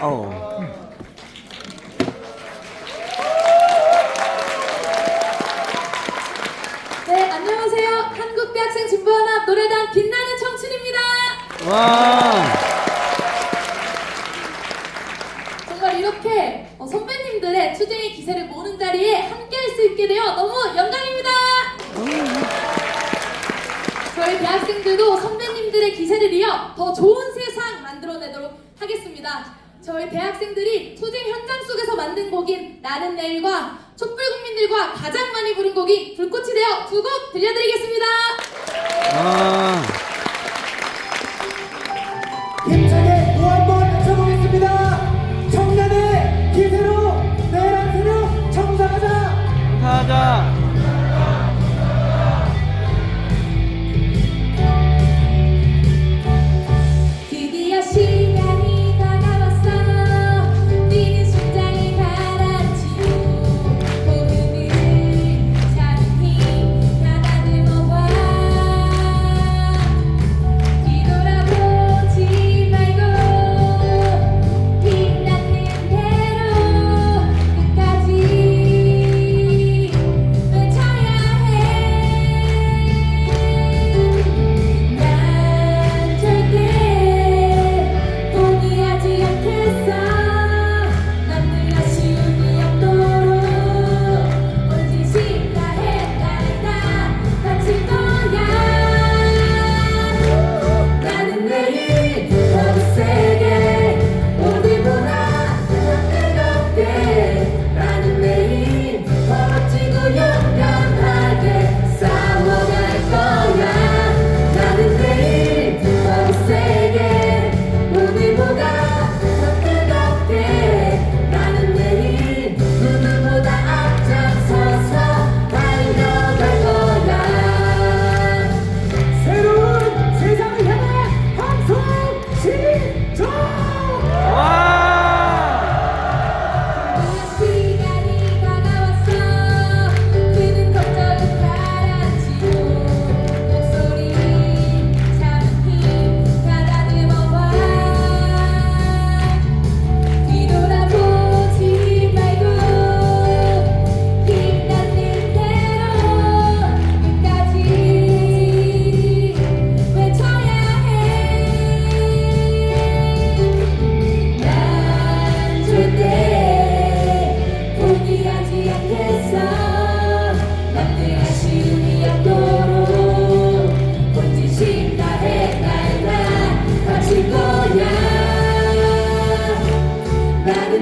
어. 네, 안녕하세요. 한국대학생 진보연합 노래단 빛나는 청춘입니다. 와. 정말 이렇게 어, 선배님들의 투쟁의 기세를 모는 자리에 함께 할 수 있게 되어 너무 영광입니다. 저희 대학생들도 선배 님들의 기세를 이어 더 좋은 세상 만들어내도록 하겠습니다. 저희 대학생들이 투쟁 현장 속에서 만든 곡인 나는 내일과 촛불 국민들과 가장 많이 부른 곡인 불꽃이 되어 두 곡 들려드리겠습니다.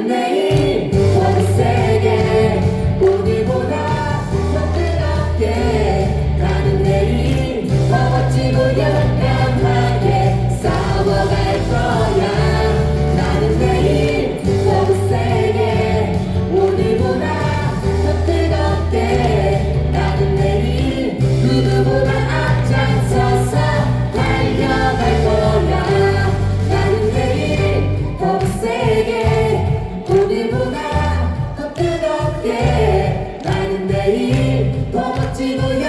Sunday. ど心地のよ